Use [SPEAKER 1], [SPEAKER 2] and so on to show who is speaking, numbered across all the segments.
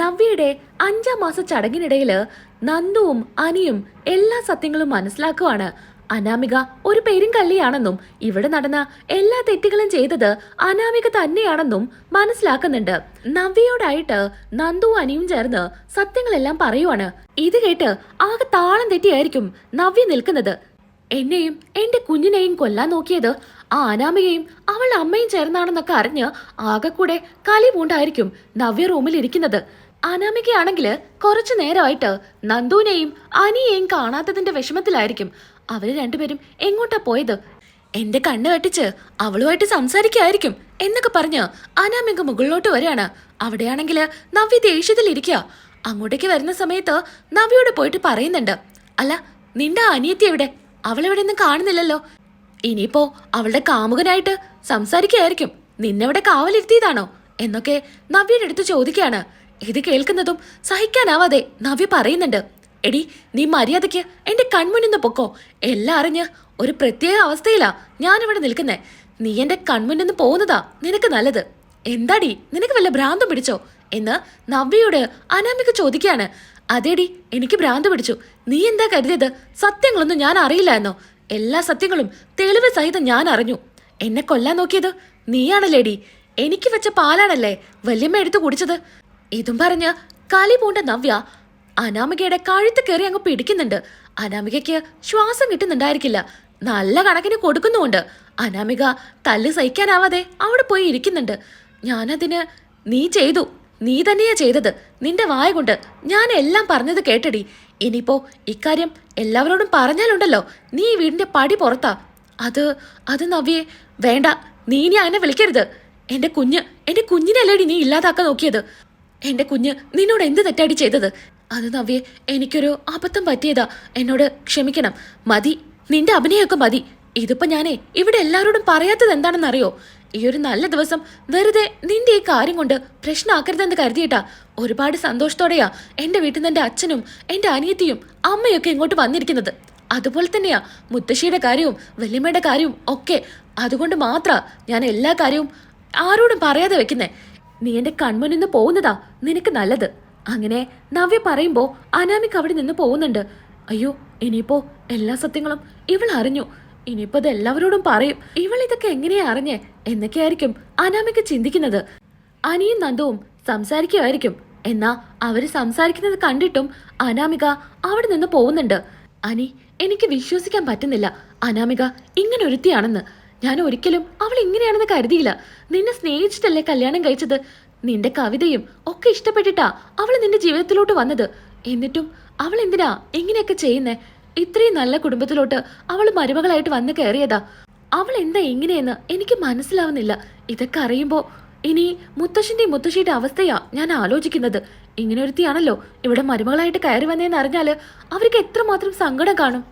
[SPEAKER 1] നവ്യയുടെ അഞ്ചാം മാസ ചടങ്ങിനിടയിൽ നന്ദുവും അനിയും എല്ലാ സത്യങ്ങളും മനസ്സിലാക്കുവാണ്. അനാമിക ഒരു പെരുങ്കള്ളിയാണെന്നും ഇവിടെ നടന്ന എല്ലാ തെറ്റുകളും ചെയ്തത് അനാമിക തന്നെയാണെന്നും മനസ്സിലാക്കുന്നുണ്ട്. നവ്യയോടായിട്ട് നന്ദു അനിയും ചേർന്ന് സത്യങ്ങളെല്ലാം പറയുവാണ്. ഇത് കേട്ട് ആകെ താളം തെറ്റിയായിരിക്കും നവ്യ നിൽക്കുന്നത്. എന്നെയും എന്റെ കുഞ്ഞിനെയും കൊല്ലാൻ നോക്കിയത് ആ അനാമികയും അവളുടെ അമ്മയും ചേർന്നാണെന്നൊക്കെ അറിഞ്ഞ് ആകെ കൂടെ കലി പൂണ്ടായിരിക്കും നവ്യ റൂമിൽ ഇരിക്കുന്നത്. അനാമികയാണെങ്കിൽ കുറച്ചു നേരമായിട്ട് നന്ദുവിനെയും അനിയെയും കാണാത്തതിന്റെ വിഷമത്തിലായിരിക്കും. അവർ രണ്ടുപേരും എങ്ങോട്ടാ പോയത്? എന്റെ കണ്ണ് കെട്ടിച്ച് അവളുമായിട്ട് സംസാരിക്കായിരിക്കും എന്നൊക്കെ പറഞ്ഞ് അനാമിക മുകളിലോട്ട് വരികയാണ്. അവിടെയാണെങ്കിൽ നവ്യ ദേഷ്യത്തിലിരിക്കുക അങ്ങോട്ടേക്ക് വരുന്ന സമയത്ത് നവ്യോട് പോയിട്ട് പറയുന്നുണ്ട്. അല്ല നിന്റെ അനിയത്തി എവിടെ? അവളെവിടെ ഒന്നും കാണുന്നില്ലല്ലോ. ഇനിയിപ്പോ അവളുടെ കാമുകനായിട്ട് സംസാരിക്കായിരിക്കും നിന്നെവിടെ കാവലിരുത്തിയതാണോ? എന്നൊക്കെ നവ്യയുടെ അടുത്ത് ചോദിക്കുകയാണ്. ഇത് കേൾക്കുന്നതും സഹിക്കാനാവാതെ നവ്യ പറയുന്നുണ്ട് എടി നീ മര്യാദയ്ക്ക് എന്റെ കൺമുന്നിൽ നിന്ന് പൊക്കോ. എല്ലാം അറിഞ്ഞ് ഒരു പ്രത്യേക അവസ്ഥയിലാ ഞാനിവിടെ നിൽക്കുന്നേ. നീ എന്റെ കൺമുന്നിൽ നിന്ന് പോകുന്നതാ നിനക്ക് നല്ലത്. എന്താടി നിനക്ക് വല്ല ഭ്രാന്തം പിടിച്ചോ? എന്ന് നവ്യയോട് അനാമിക ചോദിക്കുകയാണ്. അതേടി എനിക്ക് ഭ്രാന്ത് പിടിച്ചു. നീ എന്താ കരുതിയത്? സത്യങ്ങളൊന്നും ഞാൻ അറിയില്ല എന്നോ? എല്ലാ സത്യങ്ങളും തെളിവ് സഹിതം ഞാൻ അറിഞ്ഞു. എന്നെ കൊല്ലാൻ നോക്കിയത് നീയാണല്ലേടി. എനിക്ക് വെച്ച പാലാണല്ലേ വല്യമ്മ എടുത്തു കുടിച്ചത്? ഇതും പറഞ്ഞ് കലി പൂണ്ട നവ്യ അനാമികയുടെ കഴുത്ത് കയറി അങ്ങ് പിടിക്കുന്നുണ്ട്. അനാമികയ്ക്ക് ശ്വാസം കിട്ടുന്നുണ്ടായിരിക്കില്ല. നല്ല കണക്കിന് കൊടുക്കുന്നുമുണ്ട്. അനാമിക തല്ല് സഹിക്കാനാവാതെ അവിടെ പോയി ഇരിക്കുന്നുണ്ട്. ഞാനതിന് നീ ചെയ്തു. നീ തന്നെയാ ചെയ്തത്. നിന്റെ വായ കൊണ്ട് ഞാൻ എല്ലാം പറഞ്ഞത് കേട്ടടി. ഇനിയിപ്പോ ഇക്കാര്യം എല്ലാവരോടും പറഞ്ഞാലുണ്ടല്ലോ. നീ ഈ വീടിന്റെ പടി പുറത്താ. അത് അത് നവ്യെ വേണ്ട. നീ ഇനി അങ്ങനെ വിളിക്കരുത്. എന്റെ കുഞ്ഞ് എന്റെ കുഞ്ഞിനെ കുഞ്ഞിനല്ലേടി നീ ഇല്ലാതാക്കാൻ നോക്കിയത്. എന്റെ കുഞ്ഞ് നിന്നോട് എന്ത് തെറ്റാടി ചെയ്തത്? അത് നവ്യെ എനിക്കൊരു അബദ്ധം പറ്റിയതാ. എന്നോട് ക്ഷമിക്കണം. മതി. നിന്റെ അഭിനയമൊക്കെ മതി. ഇതിപ്പോ ഞാനേ ഇവിടെ എല്ലാവരോടും പറയാത്തത് എന്താണെന്നറിയോ? ഈ ഒരു നല്ല ദിവസം വെറുതെ നിന്റെ ഈ കാര്യം കൊണ്ട് പ്രശ്നമാക്കരുതെന്ന് കരുതിയിട്ടാ. ഒരുപാട് സന്തോഷത്തോടെയാ എന്റെ വീട്ടിൽ നിന്ന് എന്റെ അച്ഛനും എന്റെ അനിയത്തിയും അമ്മയൊക്കെ ഇങ്ങോട്ട് വന്നിരിക്കുന്നത്. അതുപോലെ തന്നെയാ മുത്തശ്ശിയുടെ കാര്യവും വല്യമ്മയുടെ കാര്യവും ഒക്കെ. അതുകൊണ്ട് മാത്ര ഞാൻ എല്ലാ കാര്യവും ആരോടും പറയാതെ വെക്കുന്നേ. നീ എന്റെ കൺമുന്നിൽ നിന്ന് പോകുന്നതാ നിനക്ക് നല്ലത്. അങ്ങനെ നവ്യ പറയുമ്പോ അനാമിക അവിടെ നിന്ന് പോകുന്നുണ്ട്. അയ്യോ ഇനിയിപ്പോ എല്ലാ സത്യങ്ങളും ഇവൾ അറിഞ്ഞു. ഇനിയിപ്പോ ഇത് എല്ലാവരോടും പറയും. ഇവൾ ഇതൊക്കെ എങ്ങനെയാ അറിഞ്ഞേ? എന്നൊക്കെയായിരിക്കും അനാമിക ചിന്തിക്കുന്നത്. അനിയും നന്ദവും സംസാരിക്കുമായിരിക്കും എന്നാ അവർ സംസാരിക്കുന്നത് കണ്ടിട്ടും അനാമിക അവിടെ നിന്ന് പോകുന്നുണ്ട്. അനി എനിക്ക് വിശ്വസിക്കാൻ പറ്റുന്നില്ല. അനാമിക ഇങ്ങനെ ഒരുത്തിയാണെന്ന്. ഞാൻ ഒരിക്കലും അവൾ ഇങ്ങനെയാണെന്ന് കരുതിയില്ല. നിന്നെ സ്നേഹിച്ചിട്ടല്ലേ കല്യാണം കഴിച്ചത്. നിന്റെ കവിതയും ഒക്കെ ഇഷ്ടപ്പെട്ടിട്ടാ അവൾ നിന്റെ ജീവിതത്തിലോട്ട് വന്നത്. എന്നിട്ടും അവൾ എന്തിനാ ഇങ്ങനെയൊക്കെ ചെയ്യുന്നേ? ഇത്രയും നല്ല കുടുംബത്തിലോട്ട് അവൾ മരുമകളായിട്ട് വന്ന് കയറിയതാ. അവൾ എന്താ ഇങ്ങനെയെന്ന് എനിക്ക് മനസ്സിലാവുന്നില്ല. ഇതൊക്കെ അറിയുമ്പോ ഇനി മുത്തശ്ശന്റെ മുത്തശ്ശിയുടെ അവസ്ഥയാ ഞാൻ ആലോചിക്കുന്നത്. ഇങ്ങനെ ഒരുത്തിയാണല്ലോ ഇവിടെ മരുമകളായിട്ട് കയറി വന്നേന്ന് അറിഞ്ഞാൽ അവർക്ക് എത്രമാത്രം സങ്കടം കാണും.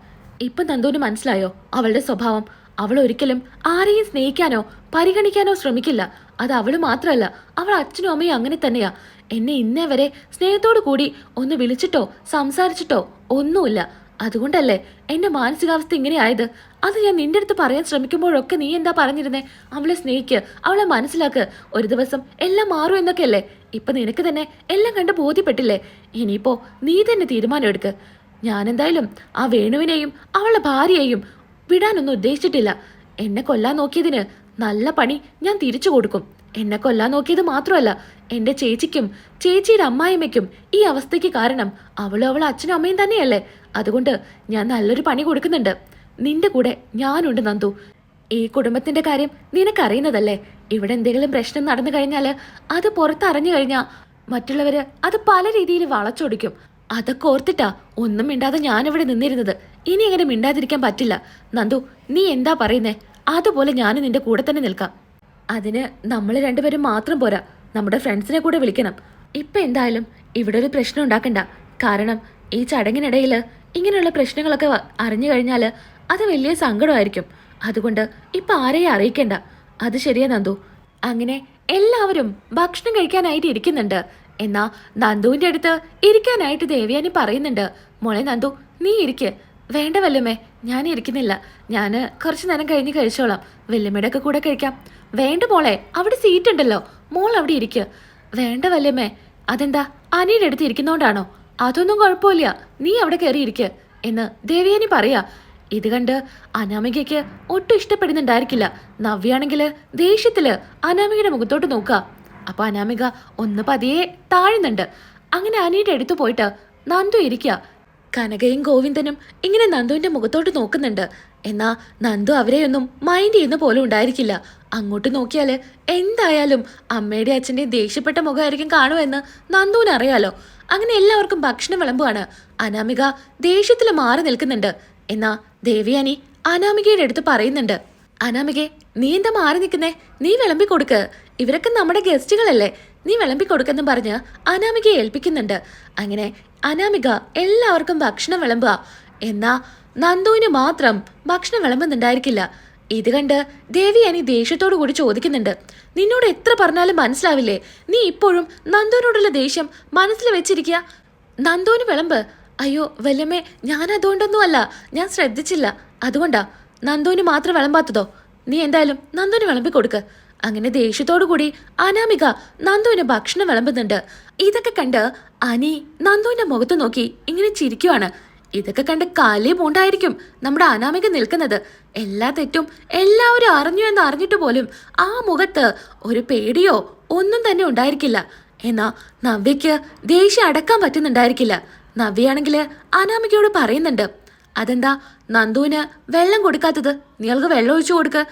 [SPEAKER 1] ഇപ്പൊ നന്ദുവിന് മനസ്സിലായോ? അവളുടെ സ്വഭാവം. അവൾ ഒരിക്കലും ആരെയും സ്നേഹിക്കാനോ പരിഗണിക്കാനോ ശ്രമിക്കില്ല. അത് അവൾ മാത്രമല്ല അവൾ അച്ഛനും അമ്മയും അങ്ങനെ തന്നെയാ. എന്നെ ഇന്നേ വരെ സ്നേഹത്തോടു കൂടി ഒന്ന് വിളിച്ചിട്ടോ സംസാരിച്ചിട്ടോ ഒന്നുമില്ല. അതുകൊണ്ടല്ലേ എന്റെ മാനസികാവസ്ഥ ഇങ്ങനെ ആയത്? അത് ഞാൻ നിന്റെ അടുത്ത് പറയാൻ ശ്രമിക്കുമ്പോഴൊക്കെ നീ എന്താ പറഞ്ഞിരുന്നേ? അവളെ സ്നേഹിക്ക് അവളെ മനസ്സിലാക്ക്. ഒരു ദിവസം എല്ലാം മാറും എന്നൊക്കെയല്ലേ? ഇപ്പൊ നിനക്ക് തന്നെ എല്ലാം കണ്ട് ബോധ്യപ്പെട്ടില്ലേ? ഇനിയിപ്പോ നീ തന്നെ തീരുമാനം എടുക്ക് ഞാൻ എന്തായാലും ആ വേണുവിനെയും അവളുടെ ഭാര്യയെയും വിടാനൊന്നും ഉദ്ദേശിച്ചിട്ടില്ല. എന്നെ കൊല്ലാൻ നോക്കിയതിന് നല്ല പണി ഞാൻ തിരിച്ചു കൊടുക്കും. എന്നെ കൊല്ലാൻ നോക്കിയത് മാത്രമല്ല എന്റെ ചേച്ചിക്കും ചേച്ചിയുടെ അമ്മായിമ്മയ്ക്കും ഈ അവസ്ഥയ്ക്ക് കാരണം അവളും അവളും അച്ഛനും അമ്മയും തന്നെയല്ലേ. അതുകൊണ്ട് ഞാൻ നല്ലൊരു പണി കൊടുക്കുന്നുണ്ട്. നിന്റെ കൂടെ ഞാനുണ്ട് നന്ദു. ഈ കുടുംബത്തിന്റെ കാര്യം നിനക്കറിയുന്നതല്ലേ? ഇവിടെ എന്തെങ്കിലും പ്രശ്നം നടന്നു കഴിഞ്ഞാൽ അത് പുറത്തറിഞ്ഞു കഴിഞ്ഞാൽ മറ്റുള്ളവര് അത് പല രീതിയിൽ വളച്ചൊടിക്കും. അതൊക്കെ ഓർത്തിട്ടാ ഒന്നും മിണ്ടാതെ ഞാനിവിടെ നിന്നിരുന്നത്. ഇനി അങ്ങനെ മിണ്ടാതിരിക്കാൻ പറ്റില്ല? നന്ദു നീ എന്താ പറയുന്നേ? അതുപോലെ ഞാൻ നിന്റെ കൂടെ തന്നെ നിൽക്കാം. അതിന് നമ്മൾ രണ്ടുപേരും മാത്രം പോരാ. നമ്മുടെ ഫ്രണ്ട്സിനെ കൂടെ വിളിക്കണം. ഇപ്പൊ എന്തായാലും ഇവിടെ ഒരു പ്രശ്നം ഉണ്ടാക്കണ്ട. കാരണം ഈ ചടങ്ങിനിടയിൽ ഇങ്ങനെയുള്ള പ്രശ്നങ്ങളൊക്കെ അറിഞ്ഞു കഴിഞ്ഞാൽ അത് വലിയ സങ്കടമായിരിക്കും. അതുകൊണ്ട് ഇപ്പൊ ആരെയും അറിയിക്കണ്ട. അത് ശരിയാ നന്ദു. അങ്ങനെ എല്ലാവരും ഭക്ഷണം കഴിക്കാനായിട്ട് ഇരിക്കുന്നുണ്ട്. എന്നാ നന്ദുവിന്റെ അടുത്ത് ഇരിക്കാനായിട്ട് ദേവയാനി പറയുന്നുണ്ട്. മോളെ നന്ദു നീ ഇരിക്ക്. വേണ്ട വല്യമ്മേ ഞാൻ ഇരിക്കുന്നില്ല. ഞാൻ കുറച്ച് നേരം കഴിഞ്ഞ് കഴിച്ചോളാം. വല്യമ്മയുടെ ഒക്കെ കൂടെ കഴിക്കാം. വേണ്ട മോളെ അവിടെ സീറ്റ് ഉണ്ടല്ലോ. മോൾ അവിടെ ഇരിക്ക്. വേണ്ട വല്യമ്മേ അതെന്താ? അനിയുടെ അടുത്ത് ഇരിക്കുന്നോണ്ടാണോ? അതൊന്നും കുഴപ്പമില്ല. നീ അവിടെ കയറിയിരിക്ക് എന്ന് ദേവയാനി പറയാ. ഇത് കണ്ട് അനാമികയ്ക്ക് ഒട്ടും ഇഷ്ടപ്പെടുന്നുണ്ടായിരിക്കില്ല. നവ്യാണെങ്കിൽ ദേഷ്യത്തിൽ അനാമികയുടെ മുഖത്തോട്ട് നോക്കുക അപ്പൊ അനാമിക ഒന്ന് പതിയെ താഴുന്നുണ്ട്. അങ്ങനെ അനിയുടെ അടുത്ത് പോയിട്ട് നന്ദു ഇരിക്കുക കനകയും ഗോവിന്ദനും ഇങ്ങനെ നന്ദുവിന്റെ മുഖത്തോട്ട് നോക്കുന്നുണ്ട്. എന്നാ നന്ദു അവരെയൊന്നും മൈൻഡ് ചെയ്യുന്ന പോലും ഉണ്ടായിരിക്കില്ല. അങ്ങോട്ട് നോക്കിയാൽ എന്തായാലും അമ്മയുടെ അച്ഛന്റെ ദേഷ്യപ്പെട്ട മുഖമായിരിക്കും കാണുമെന്ന് നന്ദുവിന് അറിയാലോ. അങ്ങനെ എല്ലാവർക്കും ഭക്ഷണം വിളമ്പുവാണ്. അനാമിക ദേഷ്യത്തിൽ മാറി നിൽക്കുന്നുണ്ട്. എന്നാ ദേവിയാനി അനാമികയുടെ അടുത്ത് പറയുന്നുണ്ട്. അനാമികെ നീ എന്താ മാറി നിൽക്കുന്നേ? നീ വിളമ്പി കൊടുക്ക്. ഇവരൊക്കെ നമ്മുടെ ഗസ്റ്റുകളല്ലേ. നീ വിളമ്പി കൊടുക്കെന്നും പറഞ്ഞ് അനാമികയെ ഏൽപ്പിക്കുന്നുണ്ട്. അങ്ങനെ അനാമിക എല്ലാവർക്കും ഭക്ഷണം വിളമ്പുക. എന്നാ നന്ദുവിന് മാത്രം ഭക്ഷണം വിളമ്പുന്നുണ്ടായിരിക്കില്ല. ഇത് കണ്ട് ദേവി അനി ദേഷ്യത്തോടു കൂടി ചോദിക്കുന്നുണ്ട്. നിന്നോട് എത്ര പറഞ്ഞാലും മനസ്സിലാവില്ലേ? നീ ഇപ്പോഴും നന്ദുവിനോടുള്ള ദേഷ്യം മനസ്സിൽ വെച്ചിരിക്കുക. നന്ദുവിന് വിളമ്പ്. അയ്യോ വല്ലമ്മേ ഞാൻ അതുകൊണ്ടൊന്നുമല്ല ഞാൻ ശ്രദ്ധിച്ചില്ല. അതുകൊണ്ടാ നന്ദുവിന് മാത്രം വിളമ്പാത്തതോ? നീ എന്തായാലും നന്ദുവിന് വിളമ്പി കൊടുക്ക്. അങ്ങനെ ദേഷ്യത്തോടു കൂടി അനാമിക നന്ദുവിന് ഭക്ഷണം വിളമ്പുന്നുണ്ട്. ഇതൊക്കെ കണ്ട് അനി നന്ദുവിന്റെ മുഖത്ത് നോക്കി ഇങ്ങനെ ചിരിക്കുവാണ്. ഇതൊക്കെ കണ്ട് കാലേ പോണ്ടായിരിക്കും നമ്മുടെ അനാമിക നിൽക്കുന്നത്. എല്ലാ തെറ്റും എല്ലാവരും അറിഞ്ഞു എന്ന് അറിഞ്ഞിട്ട് പോലും ആ മുഖത്ത് ഒരു പേടിയോ ഒന്നും തന്നെ ഉണ്ടായിരിക്കില്ല. എന്നാ നവ്യയ്ക്ക് ദേഷ്യം അടക്കാൻ പറ്റുന്നുണ്ടായിരിക്കില്ല. നവ്യയാണെങ്കിൽ അനാമികയോട് പറയുന്നുണ്ട് അതെന്താ? നന്ദുവിന് വെള്ളം കൊടുക്കാത്തത്? നിങ്ങൾക്ക് വെള്ളം ഒഴിച്ചു കൊടുക്ക്.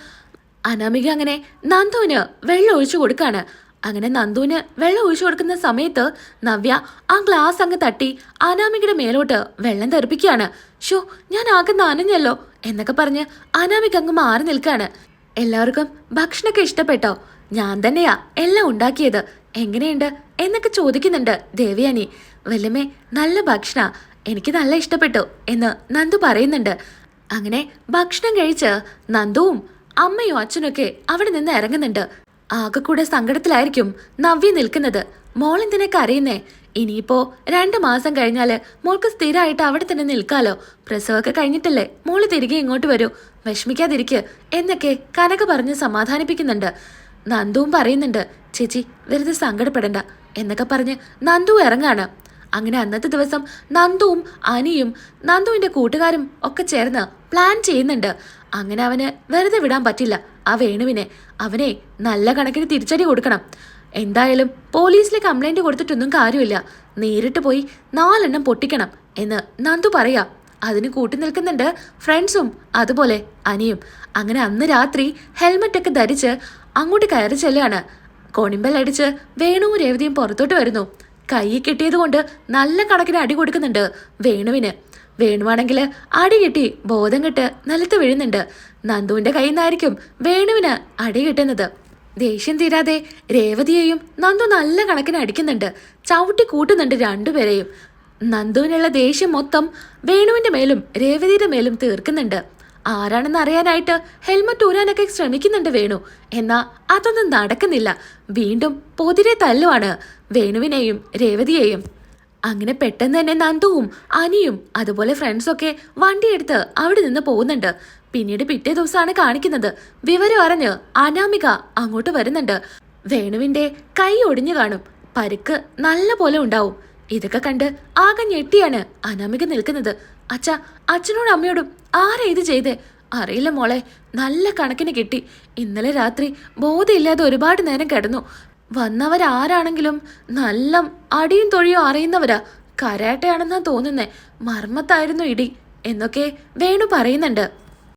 [SPEAKER 1] അനാമിക അങ്ങനെ നന്ദുവിന് വെള്ളം ഒഴിച്ചു കൊടുക്കാണ്. അങ്ങനെ നന്ദുവിന് വെള്ളം ഒഴിച്ചു കൊടുക്കുന്ന സമയത്ത് നവ്യ ആ ഗ്ലാസ് അങ്ങ് തട്ടി അനാമികയുടെ മേലോട്ട് വെള്ളം തെറിപ്പിക്കുകയാണ്. ഷോ ഞാൻ ആകെ നനഞ്ഞല്ലോ എന്നൊക്കെ പറഞ്ഞ് അനാമിക അങ്ങ് മാറി നിൽക്കാണ് എല്ലാവർക്കും ഭക്ഷണമൊക്കെ ഇഷ്ടപ്പെട്ടോ? ഞാൻ തന്നെയാ എല്ലാം ഉണ്ടാക്കിയത്. എങ്ങനെയുണ്ട്? എന്നൊക്കെ ചോദിക്കുന്നുണ്ട് ദേവയാനി. വല്ലമേ നല്ല ഭക്ഷണ. എനിക്ക് നല്ല ഇഷ്ടപ്പെട്ടു എന്ന് നന്ദു പറയുന്നുണ്ട്. അങ്ങനെ ഭക്ഷണം കഴിച്ച് നന്ദുവും അമ്മയും അച്ഛനൊക്കെ അവിടെ നിന്ന് ഇറങ്ങുന്നുണ്ട്. ആകെ കൂടെ സങ്കടത്തിലായിരിക്കും നവ്യ നിൽക്കുന്നത്. മോൾ എന്തിനൊക്കെ കരയുന്നേ? ഇനിയിപ്പോ രണ്ട് മാസം കഴിഞ്ഞാൽ മോൾക്ക് സ്ഥിരമായിട്ട് അവിടെ തന്നെ നിൽക്കാലോ. പ്രസവമൊക്കെ കഴിഞ്ഞിട്ടല്ലേ മോൾ തിരികെ ഇങ്ങോട്ട് വരൂ. വിഷമിക്കാതിരിക്ക് എന്നൊക്കെ കനക പറഞ്ഞ് സമാധാനിപ്പിക്കുന്നുണ്ട്. നന്ദുവും പറയുന്നുണ്ട് ചേച്ചി വെറുതെ സങ്കടപ്പെടണ്ട എന്നൊക്കെ പറഞ്ഞ് നന്ദു ഇറങ്ങാണ്. അങ്ങനെ അന്നത്തെ ദിവസം നന്ദുവും അനിയും നന്ദുവിന്റെ കൂട്ടുകാരും ഒക്കെ ചേർന്ന് പ്ലാൻ ചെയ്യുന്നുണ്ട്. അങ്ങനെ അവന് വെറുതെ വിടാൻ പറ്റില്ല. ആ വേണുവിനെ അവനെ നല്ല കണക്കിന് തിരിച്ചടി കൊടുക്കണം. എന്തായാലും പോലീസിൽ കംപ്ലൈന്റ് കൊടുത്തിട്ടൊന്നും കാര്യമില്ല. നേരിട്ട് പോയി നാലെണ്ണം പൊട്ടിക്കണം എന്ന് നന്ദു പറയാ. അതിന് കൂട്ടി നിൽക്കുന്നുണ്ട് ഫ്രണ്ട്സും അതുപോലെ അനിയും. അങ്ങനെ അന്ന് രാത്രി ഹെൽമെറ്റൊക്കെ ധരിച്ച് അങ്ങോട്ട് കയറി ചെല്ലാണ്. കോണിമ്പൽ അടിച്ച് വേണുവും രേവതിയും പുറത്തോട്ട് വരുന്നു. കൈ കിട്ടിയത് കൊണ്ട് നല്ല കണക്കിന് അടി കൊടുക്കുന്നുണ്ട് വേണുവിന്. വേണുവാണെങ്കിൽ അടി കിട്ടി ബോധം കെട്ട് നിലത്ത് വീഴുന്നുണ്ട്. നന്ദുവിന്റെ കയ്യിൽ നിന്നായിരിക്കും വേണുവിന് അടി കിട്ടുന്നത്. ദേഷ്യം തീരാതെ രേവതിയെയും നന്ദു നല്ല കണക്കിന് അടിക്കുന്നുണ്ട്. ചവിട്ടി കൂട്ടുന്നുണ്ട് രണ്ടുപേരെയും. നന്ദുവിനുള്ള ദേഷ്യം മൊത്തം വേണുവിന്റെ മേലും രേവതിയുടെ മേലും തീർക്കുന്നുണ്ട്. ആരാണെന്ന് അറിയാനായിട്ട് ഹെൽമറ്റ് ഊരാനൊക്കെ ശ്രമിക്കുന്നുണ്ട് വേണു. എന്നാ അതൊന്നും നടക്കുന്നില്ല. വീണ്ടും പൊതിരെ തല്ലുവാണ് വേണുവിനെയും രേവതിയെയും. അങ്ങനെ പെട്ടെന്ന് തന്നെ നന്ദുവും അനിയും അതുപോലെ ഫ്രണ്ട്സൊക്കെ വണ്ടിയെടുത്ത് അവിടെ നിന്ന് പോകുന്നുണ്ട്. പിന്നീട് പിറ്റേ ദിവസമാണ് കാണിക്കുന്നത്. വിവരം അറിഞ്ഞ് അനാമിക അങ്ങോട്ട് വരുന്നുണ്ട്. വേണുവിന്റെ കൈ ഒടിഞ്ഞു കാണും. പരുക്ക് നല്ല പോലെ ഉണ്ടാവും. ഇതൊക്കെ കണ്ട് ആകെ ഞെട്ടിയാണ് അനാമിക നിൽക്കുന്നത്. അച്ഛ അച്ഛനോടും അമ്മയോടും ആരാ ഇത് ചെയ്തേ? അറിയില്ല മോളെ നല്ല കണക്കിന് കിട്ടി. ഇന്നലെ രാത്രി ബോധമില്ലാതെ ഒരുപാട് നേരം കിടന്നു. വന്നവരാരാണെങ്കിലും നല്ല അടിയും തൊഴിയും അറിയുന്നവരാ. കരാട്ടയാണെന്നാ തോന്നുന്നേ. മർമ്മത്തായിരുന്നു ഇടി എന്നൊക്കെ വേണു പറയുന്നുണ്ട്.